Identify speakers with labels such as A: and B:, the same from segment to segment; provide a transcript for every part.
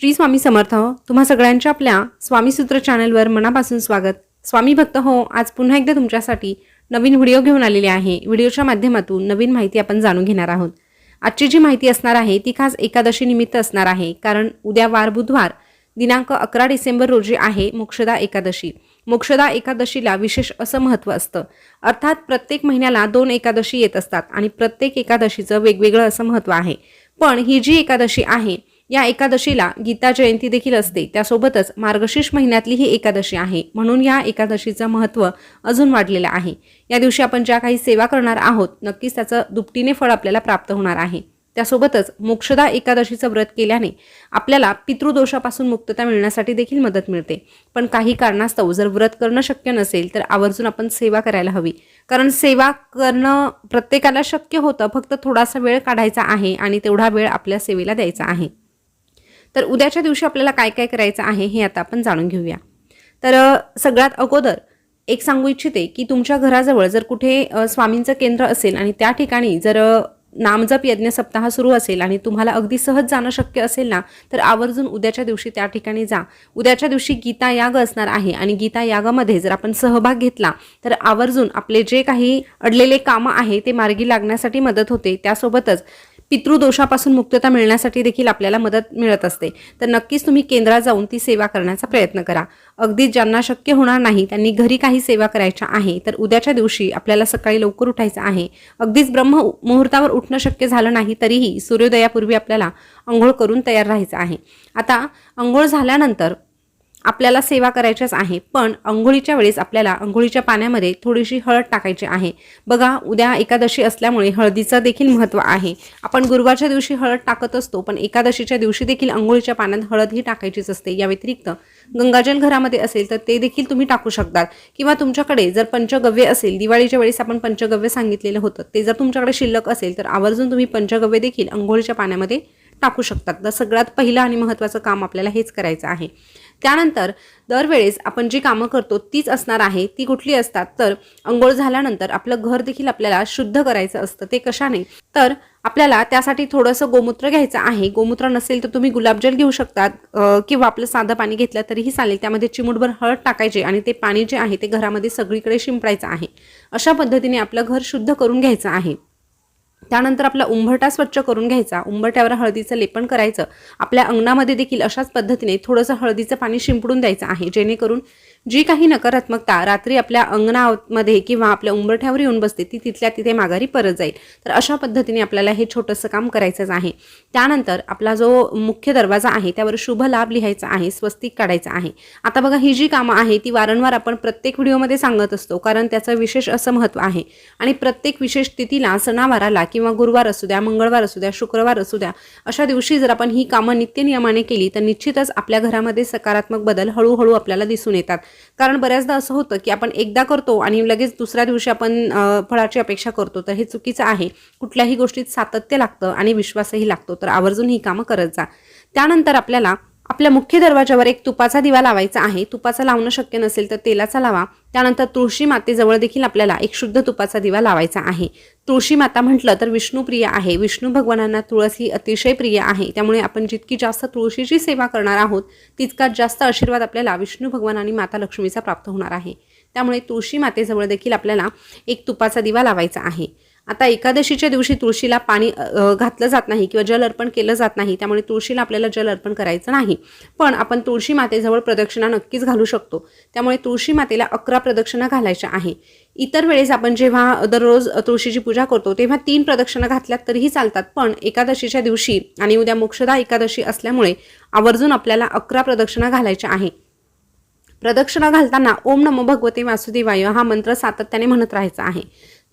A: श्री स्वामी समर्थ तुम्हा सगळ्यांच्या आपल्या स्वामीसूत्र चॅनलवर मनापासून स्वागत. स्वामी भक्त हो आज पुन्हा एकदा तुमच्यासाठी नवीन व्हिडिओ घेऊन आलेले आहे. व्हिडिओच्या माध्यमातून नवीन माहिती आपण जाणून घेणार आहोत. आजची जी माहिती असणार आहे ती खास एकादशी निमित्त असणार आहे कारण उद्या वार बुधवार दिनांक अकरा डिसेंबर रोजी आहे मोक्षदा एकादशी. मोक्षदा एकादशीला विशेष असं महत्त्व असतं. अर्थात प्रत्येक महिन्याला दोन एकादशी येत असतात आणि प्रत्येक एकादशीचं वेगवेगळं असं महत्त्व आहे. पण ही जी एकादशी आहे या एकादशीला गीता जयंती देखील असते. त्यासोबतच मार्गशीर्ष महिन्यातली ही एकादशी आहे. म्हणून या एकादशीचं महत्त्व अजून वाढलेलं आहे. या दिवशी आपण ज्या काही सेवा करणार आहोत नक्कीच त्याचं दुपटीने फळ आपल्याला प्राप्त होणार आहे. त्यासोबतच मोक्षदा एकादशीचं व्रत केल्याने आपल्याला पितृदोषापासून मुक्तता मिळण्यासाठी देखील मदत मिळते. पण काही कारणास्तव जर व्रत करणं शक्य नसेल तर आवर्जून आपण सेवा करायला हवी. कारण सेवा करणं प्रत्येकाला शक्य होतं फक्त थोडासा वेळ काढायचा आहे आणि तेवढा वेळ आपल्या सेवेला द्यायचा आहे. तर उद्याच्या दिवशी आपल्याला काय काय करायचं आहे हे आता आपण जाणून घेऊया. तर सगळ्यात अगोदर एक सांगू इच्छिते की तुमच्या घराजवळ जर कुठे स्वामींचं केंद्र असेल आणि त्या ठिकाणी जर नामजप यज्ञ सप्ताह सुरू असेल आणि तुम्हाला अगदी सहज जाणं शक्य असेल ना तर आवर्जून उद्याच्या दिवशी त्या ठिकाणी जा. उद्याच्या दिवशी गीता याग असणार आहे आणि गीता यागामध्ये जर आपण सहभाग घेतला तर आवर्जून आपले जे काही अडलेले कामं आहे ते मार्गी लागण्यासाठी मदत होते. त्यासोबतच पितृदोषापासून मुक्तता मिळण्यासाठी देखील आपल्याला मदत मिळत असते. तर नक्कीच तुम्ही केंद्रात जाऊन ती सेवा करण्याचा प्रयत्न करा. अगदी ज्यांना शक्य होणार नाही त्यांनी घरी काही सेवा करायच्या आहे तर उद्याच्या दिवशी आपल्याला सकाळी लवकर उठायचं आहे. अगदीच ब्रह्म मुहूर्तावर उठणं शक्य झालं नाही तरीही सूर्योदयापूर्वी आपल्याला आंघोळ करून तयार राहायचं आहे. आता आंघोळ झाल्यानंतर आपल्याला सेवा करायच्याच आहे पण अंघोळीच्या वेळेस आपल्याला अंघोळीच्या पाण्यामध्ये थोडीशी हळद टाकायची आहे. बघा उद्या एकादशी असल्यामुळे हळदीचं देखील महत्त्व आहे. आपण गुरुवारच्या दिवशी हळद टाकत असतो पण एकादशीच्या दिवशी देखील अंघोळीच्या पाण्यात हळद ही टाकायचीच असते. या व्यतिरिक्त गंगाजल घरामध्ये असेल तर ते देखील तुम्ही टाकू शकतात. किंवा तुमच्याकडे जर पंचगव्य असेल दिवाळीच्या वेळेस आपण पंचगव्य सांगितलेलं होतं ते जर तुमच्याकडे शिल्लक असेल तर आवर्जून तुम्ही पंचगव्य देखील अंघोळीच्या पाण्यामध्ये टाकू शकतात. तर सगळ्यात पहिलं आणि महत्त्वाचं काम आपल्याला हेच करायचं आहे. त्यानंतर दरवेळेस आपण जी कामं करतो तीच असणार आहे ती कुठली असतात? तर अंघोळ झाल्यानंतर आपलं घर देखील आपल्याला शुद्ध करायचं असतं ते कशाने तर आपल्याला त्यासाठी थोडंसं गोमूत्र घ्यायचं आहे. गोमूत्र नसेल तर तुम्ही गुलाबजल घेऊ शकतात किंवा आपलं साधं पाणी घेतलं तरीही चालेल. त्यामध्ये चिमूटभर हळद टाकायचे आणि ते पाणी जे आहे ते घरामध्ये सगळीकडे शिंपडायचं आहे. अशा पद्धतीने आपलं घर शुद्ध करून घ्यायचं आहे. त्यानंतर आपला उंबरटा स्वच्छ करून घ्यायचा. उंबरट्यावर हळदीचं लेपन करायचं. आपल्या अंगणामध्ये देखील अशाच पद्धतीने थोडंसं हळदीचं पाणी शिंपडून द्यायचं आहे. जेणेकरून जी काही नकारात्मकता रात्री आपल्या अंगणामध्ये किंवा आपल्या उंबरठ्यावर येऊन बसते ती तिथल्या तिथे माघारी परत जाईल. तर अशा पद्धतीने आपल्याला हे छोटंसं काम करायचंच आहे. त्यानंतर आपला जो मुख्य दरवाजा आहे त्यावर शुभ लाभ लिहायचा आहे स्वस्तिक काढायचा आहे. आता बघा ही जी कामं आहे ती वारंवार आपण प्रत्येक व्हिडिओमध्ये सांगत असतो कारण त्याचं विशेष असं महत्त्व आहे. आणि प्रत्येक विशेष तिथीला सणावाराला किंवा गुरुवार असू द्या मंगळवार असू द्या शुक्रवार असू द्या अशा दिवशी जर आपण ही कामं नित्यनियमाने केली तर निश्चितच आपल्या घरामध्ये सकारात्मक बदल हळूहळू आपल्याला दिसून येतात. कारण बऱ्याचदा असं होतं की आपण एकदा करतो आणि लगेच दुसऱ्या दिवशी आपण फळाची अपेक्षा करतो तर हे चुकीचं आहे. कुठल्याही गोष्टीत सातत्य लागतं आणि विश्वासही लागतो. तर आवर्जून ही कामं करत जा. त्यानंतर आपल्याला आपल्या मुख्य दरवाजावर एक तुपाचा दिवा लावायचा आहे. तुपाचा लावणं शक्य नसेल तर तेलाचा लावा. त्यानंतर तुळशी मातेजवळ देखील आपल्याला एक शुद्ध तुपाचा दिवा लावायचा आहे. तुळशी माता म्हटलं तर विष्णुप्रिय आहे. विष्णू भगवानांना तुळस ही अतिशय प्रिय आहे. त्यामुळे आपण जितकी जास्त तुळशीची सेवा करणार आहोत तितकाच जास्त आशीर्वाद आपल्याला विष्णू भगवान आणि माता लक्ष्मीचा प्राप्त होणार आहे. त्यामुळे तुळशी मातेजवळ देखील आपल्याला एक तुपाचा दिवा लावायचा आहे. आता एकादशीच्या दिवशी तुळशीला पाणी घातलं जात नाही किंवा जल अर्पण केलं जात नाही त्यामुळे तुळशीला आपल्याला जल अर्पण करायचं नाही. पण आपण तुळशी मातेजवळ प्रदक्षिणा नक्कीच घालू शकतो. त्यामुळे तुळशी मातेला अकरा प्रदक्षिणा घालायच्या आहे. इतर वेळेस आपण जेव्हा दररोज तुळशीची पूजा करतो तेव्हा तीन प्रदक्षिणा घातल्यात तरीही चालतात. पण एकादशीच्या दिवशी आणि उद्या मोक्षदा एकादशी असल्यामुळे आवर्जून आपल्याला अकरा प्रदक्षिणा घालायच्या आहे. प्रदक्षिणा घालताना ओम नमो भगवते वासुदेवाय हा मंत्र सातत्याने म्हणत राहायचा आहे.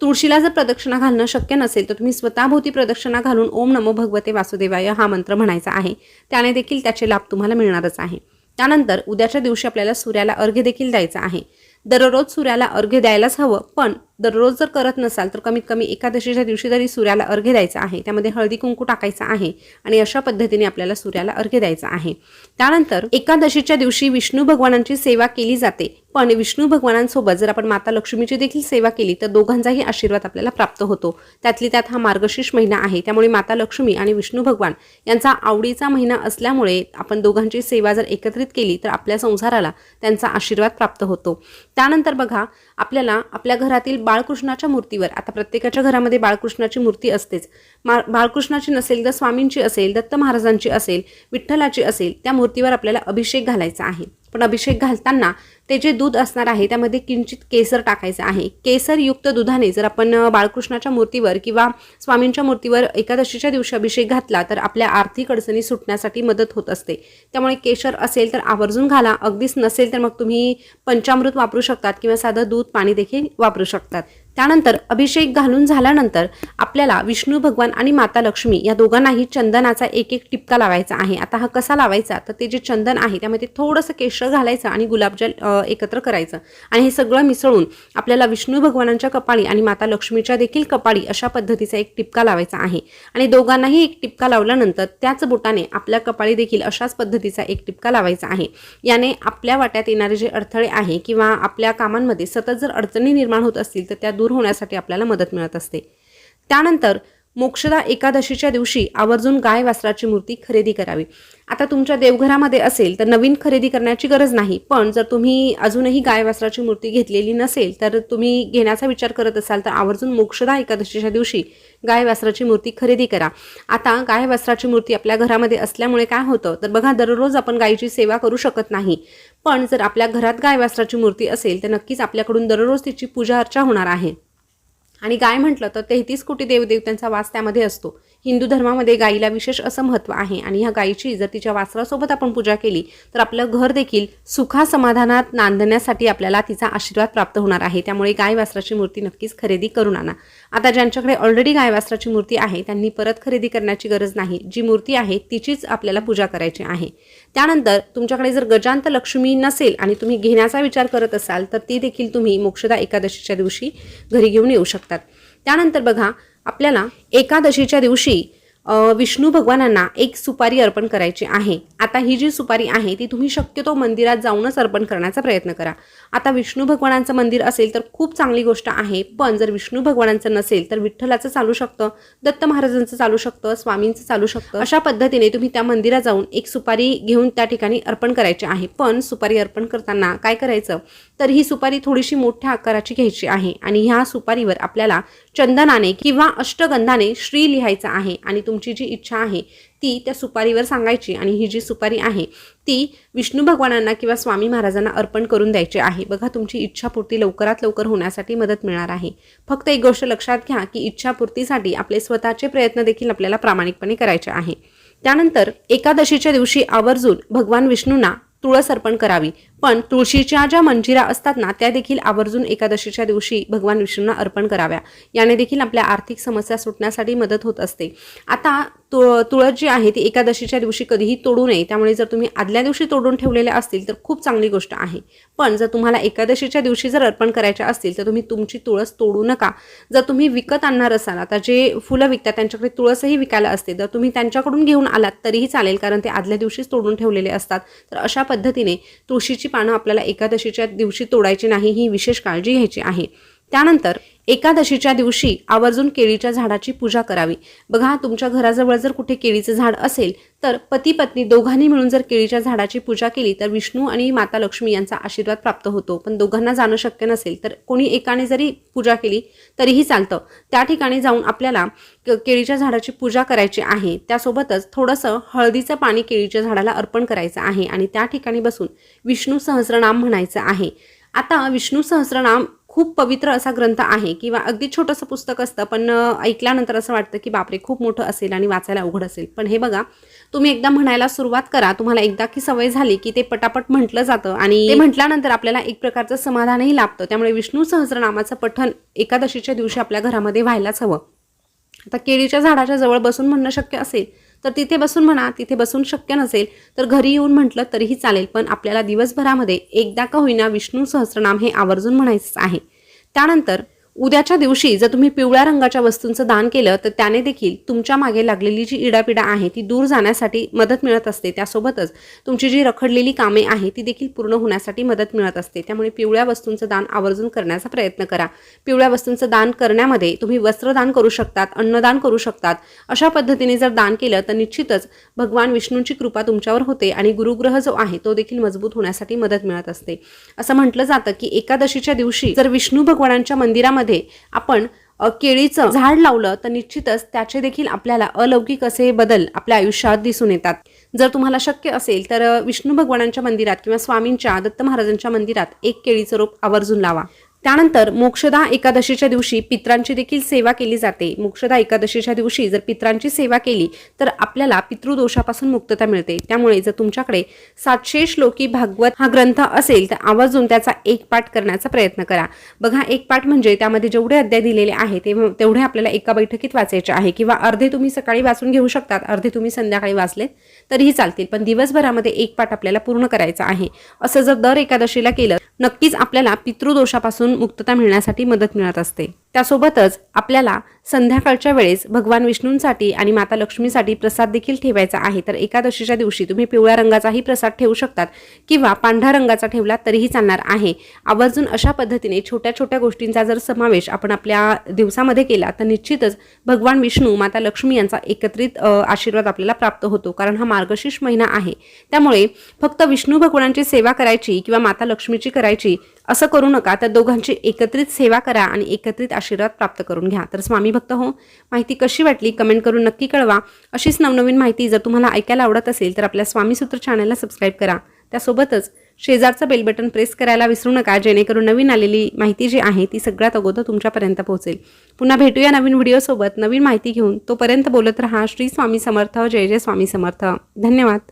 A: तुळशीला जर प्रदक्षिणा घालणं शक्य नसेल तर तुम्ही स्वतःभोवती प्रदक्षिणा घालून ओम नमो भगवते वासुदेवाय हा मंत्र म्हणायचा आहे. त्याने देखील त्याचे लाभ तुम्हाला मिळणारच आहे. त्यानंतर उद्याच्या दिवशी आपल्याला सूर्याला अर्घ्य देखील द्यायचा आहे. दररोज सूर्याला अर्घ्य द्यायलाच हवं पण दररोज जर करत नसाल तर कमीत कमी एकादशीच्या दिवशी तरी सूर्याला अर्घ्य द्यायचा आहे त्यामध्ये हळदी कुंकू टाकायचा आहे आणि अशा पद्धतीने आपल्याला सूर्याला अर्घ्य द्यायचा आहे. त्यानंतर एकादशीच्या दिवशी विष्णू भगवानांची सेवा केली जाते. पण विष्णू भगवानांसोबत जर आपण माता लक्ष्मीची देखील सेवा केली तर दोघांचाही आशीर्वाद आपल्याला प्राप्त होतो. त्यातली त्यात हा मार्गशीर्ष महिना आहे. त्यामुळे माता लक्ष्मी आणि विष्णू भगवान यांचा आवडीचा महिना असल्यामुळे आपण दोघांची सेवा जर एकत्रित केली तर आपल्या संसाराला त्यांचा आशीर्वाद प्राप्त होतो. त्यानंतर बघा आपल्याला आपल्या घरातील बाळकृष्णाच्या मूर्तीवर. आता प्रत्येकाच्या घरामध्ये बाळकृष्णाची मूर्ती असतेच. मा बाळकृष्णाची नसेल तर स्वामींची असेल दत्त महाराजांची असेल विठ्ठलाची असेल त्या मूर्तीवर आपल्याला अभिषेक घालायचा आहे. पण अभिषेक घालताना ते जे दूध असणार आहे त्यामध्ये किंचित केसर टाकायचं आहे. केसरयुक्त दुधाने जर आपण बाळकृष्णाच्या मूर्तीवर किंवा स्वामींच्या मूर्तीवर एकादशीच्या दिवशी अभिषेक घातला तर आपल्या आर्थिक अडचणी सुटण्यासाठी मदत होत असते. त्यामुळे केशर असेल तर आवर्जून घाला. अगदीच नसेल तर मग तुम्ही पंचामृत वापरू शकतात किंवा साधं दूध पाणी देखील वापरू शकतात. त्यानंतर अभिषेक घालून झाल्यानंतर आपल्याला विष्णू भगवान आणि माता लक्ष्मी या दोघांनाही चंदनाचा एक एक टिपका लावायचा आहे. आता हा कसा लावायचा? तर ते जे चंदन आहे त्यामध्ये थोडंसं केशर घालायचं आणि गुलाबजल एकत्र करायचं. आणि हे सगळं मिसळून आपल्याला विष्णू भगवानांच्या कपाळी आणि माता लक्ष्मीच्या देखील कपाळी अशा पद्धतीचा एक टिपका लावायचा आहे. आणि दोघांनाही एक टिपका लावल्यानंतर त्याच बोटाने आपल्या कपाळी देखील अशाच पद्धतीचा एक टिपका लावायचा आहे. याने आपल्या वाट्यात येणारे जे अडथळे आहे किंवा आपल्या कामांमध्ये सतत जर अडचणी निर्माण होत असतील तर त्या दूर होण्यासाठी आपल्याला मदत मिळत असते. त्यानंतर मोक्षदा एकादशीच्या दिवशी आवर्जून गाय वासराची मूर्ती खरेदी करावी. आता तुमच्या देवघरामध्ये असेल तर नवीन खरेदी करण्याची गरज नाही. पण जर तुम्ही अजूनही गाय वासराची मूर्ती घेतलेली नसेल तर तुम्ही घेण्याचा विचार करत असाल तर आवर्जून मोक्षदा एकादशीच्या दिवशी गाय वासराची मूर्ती खरेदी करा. आता गाय वासराची मूर्ती आपल्या घरामध्ये असल्यामुळे काय होतं? तर बघा दररोज आपण गायीची सेवा करू शकत नाही. पण जर आपल्या घरात गाय वासराची मूर्ती असेल तर नक्कीच आपल्याकडून दररोज तिची पूजा अर्चा होणार आहे. आणि गाय म्हटलं तर तेहतीस कोटी देवदेवतांचा वास त्यामध्ये असतो. हिंदू धर्मामध्ये गायीला विशेष असं महत्त्व आहे. आणि ह्या गायीची जर तिच्या वासरासोबत आपण पूजा केली तर आपलं घर देखील सुखा समाधानात नांदण्यासाठी आपल्याला तिचा आशीर्वाद प्राप्त होणार आहे. त्यामुळे गाय वासराची मूर्ती नक्कीच खरेदी करून आणा आता ज्यांच्याकडे ऑलरेडी गाय वासराची मूर्ती आहे त्यांनी परत खरेदी करण्याची गरज नाही. जी मूर्ती आहे तिचीच आपल्याला पूजा करायची आहे. त्यानंतर तुमच्याकडे जर गजांत लक्ष्मी नसेल आणि तुम्ही घेण्याचा विचार करत असाल तर ती देखील तुम्ही मोक्षदा एकादशीच्या दिवशी घरी घेऊन येऊ शकतात. त्यानंतर बघा आपल्याला एकादशीच्या दिवशी विष्णू भगवानांना एक सुपारी अर्पण करायची आहे. आता ही जी सुपारी आहे ती तुम्ही शक्यतो मंदिरात जाऊनच अर्पण करण्याचा प्रयत्न करा. आता विष्णू भगवानांचं मंदिर असेल तर खूप चांगली गोष्ट आहे पण जर विष्णू भगवानांचं नसेल तर विठ्ठलाचं चालू शकतं दत्त महाराजांचं चालू शकतं स्वामींचं चालू शकतं. अशा पद्धतीने तुम्ही त्या मंदिरात जाऊन एक सुपारी घेऊन त्या ठिकाणी अर्पण करायची आहे. पण सुपारी अर्पण करताना काय करायचं? तर ही सुपारी थोडीशी मोठ्या आकाराची घ्यायची आहे आणि ह्या सुपारीवर आपल्याला चंदनाने किंवा अष्टगंधाने श्री लिहायचं आहे आणि तुमची जी इच्छा आहे ती त्या सुपारीवर सांगायची आणि ही जी सुपारी आहे ती विष्णू भगवानांना किंवा स्वामी महाराजांना अर्पण करून द्यायची आहे. बघा तुमची इच्छापूर्ती लवकरात लवकर होण्यासाठी मदत मिळणार आहे. फक्त एक गोष्ट लक्षात घ्या की इच्छापूर्तीसाठी आपले स्वतःचे प्रयत्न देखील आपल्याला प्रामाणिकपणे करायचे आहे. त्यानंतर एकादशीच्या दिवशी आवर्जून भगवान विष्णूंना तुळस अर्पण करावी. पण तुळशीच्या ज्या मंजिरा असतात ना त्या देखील आवर्जून एकादशीच्या दिवशी भगवान विष्णूंना अर्पण कराव्या. याने देखील आपल्या आर्थिक समस्या सुटण्यासाठी मदत होत असते. आता तुळ तुळस जी आहे ती एकादशीच्या दिवशी कधीही तोडू नये. त्यामुळे जर तुम्ही आदल्या दिवशी तोडून ठेवलेल्या असतील तर खूप चांगली गोष्ट आहे. पण जर तुम्हाला एकादशीच्या दिवशी जर अर्पण करायच्या असतील तर तुम्ही तुमची तुळस तोडू नका. जर तुम्ही विकत आणणार असाल आता जे फुलं विकतात त्यांच्याकडे तुळसही विकायला असते जर तुम्ही त्यांच्याकडून घेऊन आलात तरीही चालेल कारण ते आदल्या दिवशीच तोडून ठेवलेले असतात. तर अशा पद्धतीने तुळशीची पानं आपल्याला एकादशीच्या दिवशी तोडायची नाही ही विशेष काळजी घ्यायची आहे. त्यानंतर एकादशीच्या दिवशी आवर्जून केळीच्या झाडाची पूजा करावी. बघा तुमच्या घराजवळ जर कुठे केळीचं झाड असेल तर पती पत्नी दोघांनी मिळून जर केळीच्या झाडाची पूजा केली तर विष्णू आणि माता लक्ष्मी यांचा आशीर्वाद प्राप्त होतो. पण दोघांना जाणं शक्य नसेल तर कोणी एकाने जरी पूजा केली तरीही चालतं. त्या ठिकाणी जाऊन आपल्याला क- केळीच्या झाडाची पूजा करायची आहे. त्यासोबतच थोडंसं हळदीचं पाणी केळीच्या झाडाला अर्पण करायचं आहे आणि त्या ठिकाणी बसून विष्णू सहस्रनाम म्हणायचं आहे. आता विष्णू सहस्रनाम खूप पवित्र असा ग्रंथ आहे किंवा अगदी छोटंसं पुस्तक असतं पण ऐकल्यानंतर असं वाटतं की बापरे खूप मोठं असेल आणि वाचायला अवघड असेल. पण हे बघा तुम्ही एकदा म्हणायला सुरुवात करा तुम्हाला एकदा की सवय झाली की ते पटापट म्हटलं जातं आणि ते म्हटल्यानंतर आपल्याला एक प्रकारचं समाधानही लाभतं. त्यामुळे विष्णू सहस्रनामाचं पठण एकादशीच्या दिवशी आपल्या घरामध्ये व्हायलाच हवं. आता केळीच्या झाडाच्या जवळ बसून म्हणणं शक्य असेल तर तिथे बसून म्हणा तिथे बसून शक्य नसेल तर घरी येऊन म्हटलं तरीही चालेल. पण आपल्याला दिवसभरामध्ये एकदा का होईना विष्णू सहस्रनाम हे आवर्जून म्हणायचं आहे. त्यानंतर उद्याच्या दिवशी जर तुम्ही पिवळ्या रंगाच्या वस्तूंचं दान केलं तर त्याने देखील तुमच्या मागे लागलेली जी इडापिडा आहे ती दूर जाण्यासाठी मदत मिळत असते. त्यासोबतच तुमची जी रखडलेली कामे आहे ती देखील पूर्ण होण्यासाठी मदत मिळत असते. त्यामुळे पिवळ्या वस्तूंचं दान आवर्जून करण्याचा प्रयत्न करा. पिवळ्या वस्तूंचं दान करण्यामध्ये तुम्ही वस्त्रदान करू शकतात अन्नदान करू शकतात. अशा पद्धतीने जर दान केलं तर निश्चितच भगवान विष्णूंची कृपा तुमच्यावर होते आणि गुरुग्रह जो आहे तो देखील मजबूत होण्यासाठी मदत मिळत असते. असं म्हटलं जातं की एकादशीच्या दिवशी जर विष्णू भगवानांच्या मंदिरामध्ये आपण केळीचं झाड लावलं तर निश्चितच त्याचे देखील आपल्याला अलौकिक असे बदल आपल्या आयुष्यात दिसून येतात. जर तुम्हाला शक्य असेल तर विष्णू भगवानांच्या मंदिरात किंवा स्वामींच्या दत्त महाराजांच्या मंदिरात एक केळीचं रोप आवर्जून लावा. त्यानंतर मोक्षदा एकादशीच्या दिवशी पित्रांची देखील सेवा केली जाते. मोक्षदा एकादशीच्या दिवशी जर पित्रांची सेवा केली तर आपल्याला पितृदोषापासून मुक्तता मिळते. त्यामुळे जर तुमच्याकडे सातशे श्लोकी भागवत हा ग्रंथ असेल तर आवर्जून त्याचा एक पाठ करण्याचा प्रयत्न करा. बघा एक पाठ म्हणजे त्यामध्ये जेवढे अध्याय दिलेले आहे तेवढे आपल्याला एका बैठकीत वाचायचे आहे. किंवा अर्धे तुम्ही सकाळी वाचून घेऊ शकतात अर्धे तुम्ही संध्याकाळी वाचलेत तरीही चालतील. पण दिवसभरामध्ये एक पाठ आपल्याला पूर्ण करायचा आहे. असं जर दर एकादशीला केलं नक्कीच आपल्याला पितृदोषापासून मुक्तता मिळण्यासाठी मदत मिळत असते. त्यासोबतच आपल्याला संध्याकाळच्या वेळेस भगवान विष्णूंसाठी आणि माता लक्ष्मीसाठी प्रसाद देखील ठेवायचा आहे. तर एकादशीच्या दिवशी तुम्ही पिवळ्या रंगाचाही प्रसाद ठेवू शकतात किंवा पांढऱ्या रंगाचा ठेवला तरीही चालणार आहे. आवर्जून अशा पद्धतीने छोट्या छोट्या गोष्टींचा जर समावेश आपण आपल्या दिवसामध्ये केला तर निश्चितच भगवान विष्णू माता लक्ष्मी यांचा एकत्रित आशीर्वाद आपल्याला प्राप्त होतो. कारण हा मार्गशीर्ष महिना आहे. त्यामुळे फक्त विष्णू भगवानांची सेवा करायची किंवा माता लक्ष्मीची करायची असं करू नका. तर दोघांची एकत्रित सेवा करा आणि एकत्रित आशीर्वाद प्राप्त करून घ्या. तर स्वामी भक्त हो माहिती कशी वाटली? कमेंट करून नक्की कळवा. अशीच नवनवीन माहिती जर तुम्हाला ऐकायला आवडत असेल तर आपल्या स्वामी सूत्र चॅनलला सबस्क्राईब करा. त्यासोबतच शेजारचं बेल बटन प्रेस करायला विसरू नका जेणेकरून नवीन आलेली माहिती जी आहे ती सगळ्यात अगोदर तुमच्यापर्यंत पोहोचेल. पुन्हा भेटूया नवीन व्हिडिओसोबत नवीन माहिती घेऊन तोपर्यंत बोलत रहा. श्री स्वामी समर्थ. जय जय स्वामी समर्थ. धन्यवाद.